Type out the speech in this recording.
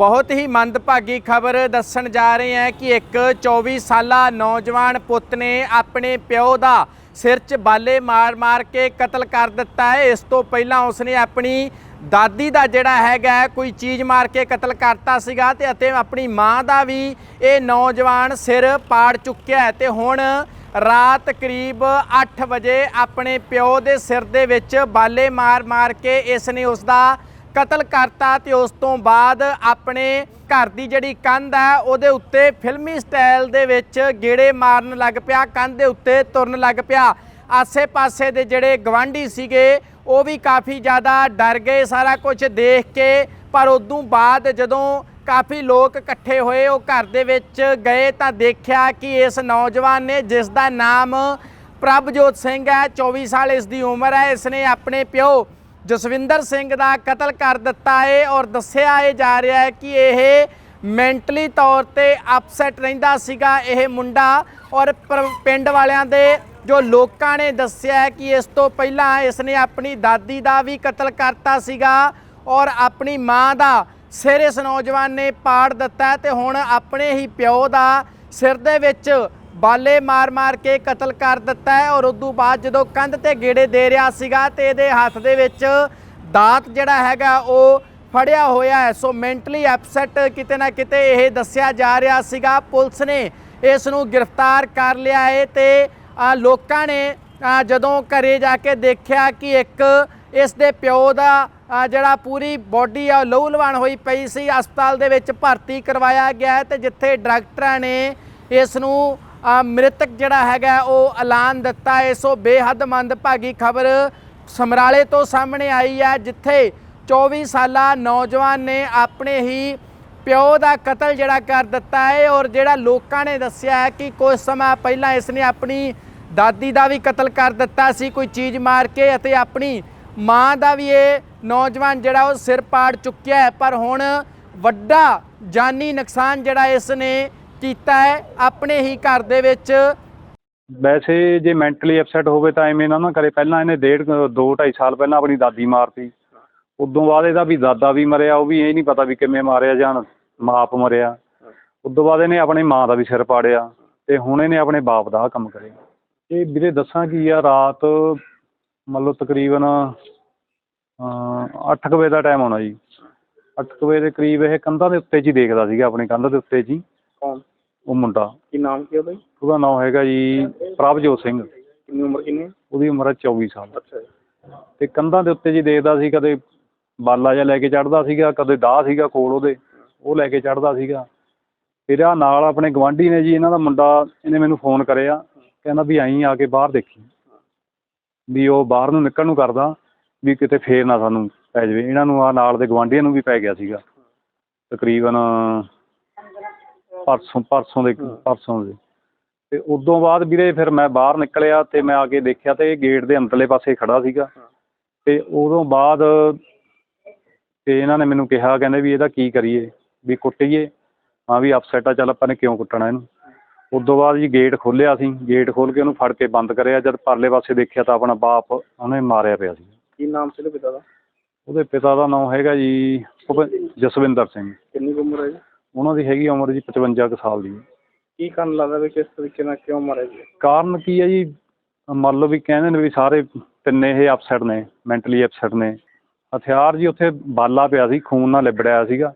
ਬਹੁਤ ਹੀ ਮੰਦਭਾਗੀ ਖਬਰ ਦੱਸਣ ਜਾ ਰਹੇ ਹਾਂ ਕਿ ਇੱਕ 24 ਸਾਲਾ ਨੌਜਵਾਨ ਪੁੱਤ ਨੇ ਆਪਣੇ ਪਿਓ ਦਾ ਸਿਰ 'ਚ ਬਾਲੇ ਮਾਰ-ਮਾਰ ਕੇ ਕਤਲ ਕਰ ਦਿੱਤਾ ਹੈ। ਇਸ ਤੋਂ ਪਹਿਲਾਂ ਉਸਨੇ ਆਪਣੀ ਦਾਦੀ ਦਾ ਜਿਹੜਾ ਹੈਗਾ ਕੋਈ ਚੀਜ਼ ਮਾਰ ਕੇ ਕਤਲ ਕਰਤਾ ਸੀਗਾ ਤੇ ਅਤੇ ਆਪਣੀ ਮਾਂ ਦਾ ਵੀ ਇਹ ਨੌਜਵਾਨ ਸਿਰ ਪਾੜ ਚੁੱਕਿਆ ਹੈ। ਤੇ ਹੁਣ ਰਾਤ ਕਰੀਬ 8 ਵਜੇ ਆਪਣੇ ਪਿਓ ਦੇ ਸਿਰ ਦੇ ਵਿੱਚ ਬਾਲੇ ਮਾਰ-ਮਾਰ ਕੇ ਇਸ ਨੇ ਉਸ ਦਾ ਕਤਲ ਕਰਤਾ ਤੇ ਉਸ ਤੋਂ ਬਾਅਦ ਆਪਣੇ ਘਰ ਦੀ ਜਿਹੜੀ ਕੰਧ ਹੈ, ਉਹਦੇ ਉੱਤੇ ਫਿਲਮੀ ਸਟਾਈਲ ਦੇ ਵਿੱਚ ਗੇੜੇ ਮਾਰਨ ਲੱਗ ਪਿਆ, ਕੰਧ ਦੇ ਉੱਤੇ ਤੁਰਨ ਲੱਗ ਪਿਆ। ਆਸੇ-ਪਾਸੇ ਦੇ ਜਿਹੜੇ ਗਵਾਂਢੀ ਸੀਗੇ, ਉਹ ਵੀ ਕਾਫੀ ਜ਼ਿਆਦਾ ਡਰ ਗਏ ਸਾਰਾ ਕੁਝ ਦੇਖ ਕੇ। ਪਰ ਉਦੋਂ ਬਾਅਦ ਜਦੋਂ ਕਾਫੀ ਲੋਕ ਇਕੱਠੇ ਹੋਏ, ਉਹ ਘਰ ਦੇ ਵਿੱਚ ਗਏ ਤਾਂ ਦੇਖਿਆ ਕਿ ਇਸ ਨੌਜਵਾਨ ਨੇ, ਜਿਸ ਦਾ ਨਾਮ ਪ੍ਰਭਜੋਤ ਸਿੰਘ ਹੈ 24 ਸਾਲ ਇਸ ਦੀ ਉਮਰ ਹੈ, ਇਸ ਨੇ ਆਪਣੇ ਪਿਓ ਜਸਵਿੰਦਰ ਸਿੰਘ ਦਾ ਕਤਲ ਕਰ ਦਿੱਤਾ ਹੈ ਔਰ ਦੱਸਿਆ ਇਹ ਜਾ ਰਿਹਾ ਹੈ ਕਿ ਇਹ ਮੈਂਟਲੀ ਤੌਰ ਤੇ ਅਪਸੈਟ ਰਹਿੰਦਾ ਸੀਗਾ ਇਹ ਮੁੰਡਾ ਔਰ ਪਰ- ਪਿੰਡ ਵਾਲਿਆਂ ਦੇ ਜੋ ਲੋਕਾਂ ਨੇ ਦੱਸਿਆ ਕਿ ਇਸ ਤੋਂ ਪਹਿਲਾਂ ਇਸ ਨੇ ਆਪਣੀ ਦਾਦੀ ਦਾ ਵੀ ਕਤਲ ਕਰਤਾ ਸੀਗਾ ਔਰ ਆਪਣੀ ਮਾਂ ਦਾ ਸਿਰ ਇਸ ਨੌਜਵਾਨ ਨੇ ਪਾੜ ਦਿੱਤਾ ਹੈ ਤੇ ਹੁਣ ਆਪਣੇ ਹੀ ਪਿਓ ਦਾ ਸਿਰ ਦੇ ਵਿੱਚ ਬਾਲੇ ਮਾਰ-ਮਾਰ ਕੇ ਕਤਲ ਕਰ ਦਿੱਤਾ ਹੈ ਔਰ ਉਦੋਂ ਬਾਅਦ ਜਦੋਂ ਕੰਧ ਤੇ ਗੇੜੇ ਦੇ ਰਿਹਾ ਸੀਗਾ ਤੇ ਇਹਦੇ ਹੱਥ ਦੇ ਵਿੱਚ ਦਾਤ ਜਿਹੜਾ ਹੈਗਾ ਉਹ ਫੜਿਆ ਹੋਇਆ ਹੈ। ਸੋ ਮੈਂਟਲੀ ਅਪਸੈਟ ਕਿਤੇ ਨਾ ਕਿਤੇ ਇਹ ਦੱਸਿਆ ਜਾ ਰਿਹਾ ਸੀਗਾ। ਪੁਲਿਸ ਨੇ ਇਸ ਨੂੰ ਗ੍ਰਿਫਤਾਰ ਕਰ ਲਿਆ ਹੈ ਤੇ ਲੋਕਾਂ ਨੇ ਜਦੋਂ ਘਰੇ ਜਾ ਕੇ ਦੇਖਿਆ ਕਿ ਇੱਕ ਇਸ ਦੇ ਪਿਓ ਦਾ ਜਿਹੜਾ ਪੂਰੀ ਬੋਡੀ ਆ ਉਹ ਲਹੂ ਲਵਾਣ ਹੋਈ ਪਈ ਸੀ, ਹਸਪਤਾਲ ਦੇ ਵਿੱਚ ਭਰਤੀ ਕਰਵਾਇਆ ਗਿਆ ਹੈ ਤੇ ਜਿੱਥੇ ਡਾਕਟਰਾਂ ਨੇ ਇਸ ਨੂੰ ਮ੍ਰਿਤਕ ਜਿਹੜਾ ਹੈਗਾ ਉਹ ਐਲਾਨ ਦਿੱਤਾ ਹੈ। ਸੋ ਬੇਹੱਦ ਮੰਦਭਾਗੀ ਖਬਰ ਸਮਰਾਲੇ ਤੋਂ ਸਾਹਮਣੇ ਆਈ ਹੈ, ਜਿੱਥੇ 24 ਸਾਲਾ ਨੌਜਵਾਨ ਨੇ ਆਪਣੇ ਹੀ ਪਿਓ ਦਾ ਕਤਲ ਜਿਹੜਾ ਕਰ ਦਿੱਤਾ ਹੈ ਔਰ ਜਿਹੜਾ ਲੋਕਾਂ ਨੇ ਦੱਸਿਆ ਹੈ ਕਿ ਕੁਝ ਸਮਾਂ ਪਹਿਲਾਂ ਇਸ ਨੇ ਆਪਣੀ ਦਾਦੀ ਦਾ ਵੀ ਕਤਲ ਕਰ ਦਿੱਤਾ ਸੀ, ਕੋਈ ਚੀਜ਼ ਮਾਰ ਕੇ ਅਤੇ ਆਪਣੀ ਮਾਂ ਦਾ ਵੀ ਇਹ ਨੌਜਵਾਨ ਜਿਹੜਾ ਉਹ ਸਿਰ ਪਾੜ ਚੁੱਕਿਆ ਹੈ। ਪਰ ਹੁਣ ਵੱਡਾ ਜਾਨੀ ਨੁਕਸਾਨ ਜਿਹੜਾ ਇਸ ਨੇ ਕੀਤਾ ਹੈ, ਆਪਣੇ ਹੀ ਘਰ ਦੇ ਵਿੱਚ? ਵੈਸੇ ਜੇ ਮੈਂਟਲੀ ਅਪਸੈਟ ਹੋਵੇ ਤਾਂ ਐਵੇਂ ਨਾ ਨਾ ਕਰੇ। ਪਹਿਲਾਂ ਇਹਨੇ ਡੇਢ ਕੁ- ਦੋ ਢਾਈ ਸਾਲ ਪਹਿਲਾਂ ਆਪਣੀ ਦਾਦੀ ਮਾਰਤੀ। ਉਦੋਂ ਬਾਅਦ ਇਹਦਾ ਵੀ ਦਾਦਾ ਵੀ ਮਰਿਆ, ਉਹ ਵੀ ਇਹ ਨਹੀਂ ਪਤਾ ਵੀ ਕਿਵੇਂ ਮਾਰਿਆ ਜਾਂ ਮਾਪ ਮਰਿਆ। ਉਦੋਂ ਬਾਅਦ ਇਹਨੇ ਆਪਣੀ ਮਾਂ ਦਾ ਵੀ ਸਿਰ ਪਾੜਿਆ ਤੇ ਹੁਣ ਇਹਨੇ ਆਪਣੇ ਬਾਪ ਦਾ ਕੰਮ ਕਰਿਆ। ਇਹ ਵੀਰੇ ਦੱਸਾਂ ਕੀ ਆ, ਰਾਤ ਮੰਨ ਲਓ ਤਕਰੀਬਨ 8 ਵਜੇ ਦਾ ਟਾਈਮ ਆਉਣਾ ਜੀ। 8 ਵਜੇ ਦੇ ਕਰੀਬ ਇਹ ਕੰਧਾਂ ਦੇ ਉੱਤੇ 'ਚ ਦੇਖਦਾ ਸੀਗਾ, ਆਪਣੇ ਕੰਧ ਦੇ ਉੱਤੇ 'ਚ ਕੌਣ? ਉਹ ਮੁੰਡਾ। ਕੀ ਨਾਮ ਕੀ ਉਹਦਾ ਜੀ? ਉਹਦਾ ਨਾਮ ਹੈਗਾ ਜੀ ਪ੍ਰਭਜੋਤ ਸਿੰਘ। ਕਿੰਨੀ ਉਮਰ ਕਿੰਨੀ? ਹੈ? ਉਹਦੀ ਉਮਰ ਹੈ 24 ਸਾਲ। ਅੱਛਾ ਜੀ। ਤੇ ਕੰਧਾਂ ਦੇ ਉੱਤੇ ਜੀ ਦੇਖਦਾ ਸੀ ਕਦੇ ਬਾਲਾ ਜਿਹਾ ਲੈ ਕੇ ਚੜਦਾ ਸੀਗਾ ਕਦੇ ਦਾਹ ਸੀਗਾ ਕੋਲ ਉਹਦੇ। ਉਹ ਲੈ ਕੇ ਚੜਦਾ ਸੀਗਾ। ਫਿਰ ਆ ਨਾਲ ਆਪਣੇ ਗਵਾਂਢੀ ਨੇ ਜੀ ਇਹਨਾਂ ਦਾ ਮੁੰਡਾ ਇਹਨੇ ਮੈਨੂੰ ਫੋਨ ਕਰਿਆ। ਕਹਿੰਦਾ ਵੀ ਆਈ ਆ ਕੇ ਬਾਹਰ ਦੇਖੀ। ਵੀ ਉਹ ਬਾਹਰ ਨੂੰ ਨਿਕਲਣ ਨੂੰ ਕਰਦਾ ਵੀ ਕਿਤੇ ਫੇਰ ਨਾ ਸਾਨੂੰ ਪੈ ਜਾਵੇ। ਇਹਨਾਂ ਨੂੰ ਆ ਨਾਲ ਦੇ ਗਵਾਂਢੀਆਂ ਨੂੰ ਵੀ ਪੈ ਗਿਆ ਸੀਗਾ। ਤਕਰੀਬਨ ਪਰਸੋਂ ਪਰਸੋਂ ਦੇ ਪਰਸੋਂ ਦੇ। ਤੇ ਉਦੋਂ ਬਾਅਦ ਵੀਰੇ ਫਿਰ ਮੈਂ ਬਾਹਰ ਨਿਕਲਿਆ ਤੇ ਮੈਂ ਆ ਕੇ ਦੇਖਿਆ ਤੇ ਇਹ ਗੇਟ ਦੇ ਅੰਦਰਲੇ ਪਾਸੇ ਖੜਾ ਸੀਗਾ। ਤੇ ਉਦੋਂ ਬਾਅਦ ਤੇ ਇਹਨਾਂ ਨੇ ਮੈਨੂੰ ਕਿਹਾ ਕਹਿੰਦੇ ਵੀ ਇਹਦਾ ਕੀ ਕਰੀਏ ਵੀ ਕੁੱਟੀਏ। ਹਾਂ ਵੀ ਅਪਸੈਟ ਆ ਚੱਲ ਆਪਾਂ ਨੇ ਕਿਉਂ ਕੁੱਟਣਾ ਇਹਨੂੰ? ਉਦੋਂ ਬਾਅਦ ਜੀ ਗੇਟ ਖੋਲ੍ਹਿਆ ਸੀ। ਗੇਟ ਖੋਲ੍ਹ ਕੇ ਉਹਨੂੰ ਫੜ ਕੇ ਬੰਦ ਕਰਿਆ। ਜਦ ਪਰਲੇ ਪਾਸੇ ਦੇਖਿਆ ਤਾਂ ਆਪਣਾ ਬਾਪ ਉਹਨੇ ਮਾਰਿਆ ਪਿਆ ਸੀ। ਕੀ ਨਾਮ ਸੀ ਉਹਦੇ ਪਿਤਾ ਦਾ? ਉਹਦੇ ਪਿਤਾ ਦਾ ਨਾਮ ਹੈਗਾ ਜੀ ਜਸਵਿੰਦਰ ਸਿੰਘ। ਕਿੰਨੀ ਉਮਰ ਹੈ ਜੀ? ਉਹਨਾਂ ਦੀ ਹੈਗੀ ਉਮਰ ਜੀ 55 ਕੁ ਸਾਲ ਦੀ। ਕੀ ਕਾਰਨ ਲੱਗਦਾ ਵੀ ਕਿਸ ਤਰੀਕੇ ਨਾਲ ਕਿਉਂ ਮਾਰਿਆ ਜੀ? ਕਾਰਨ ਕੀ ਹੈ ਜੀ? ਮੰਨ ਲਓ ਵੀ ਕਹਿੰਦੇ ਨੇ ਵੀ ਸਾਰੇ ਤਿੰਨੇ ਇਹ ਅਪਸੈਟ ਨੇ ਮੈਂਟਲੀ ਅਪਸੈਟ ਨੇ। ਹਥਿਆਰ ਜੀ ਉੱਥੇ ਬਾਲਾ ਪਿਆ ਸੀ ਖੂਨ ਨਾਲ ਲਿਬੜਿਆ ਸੀਗਾ।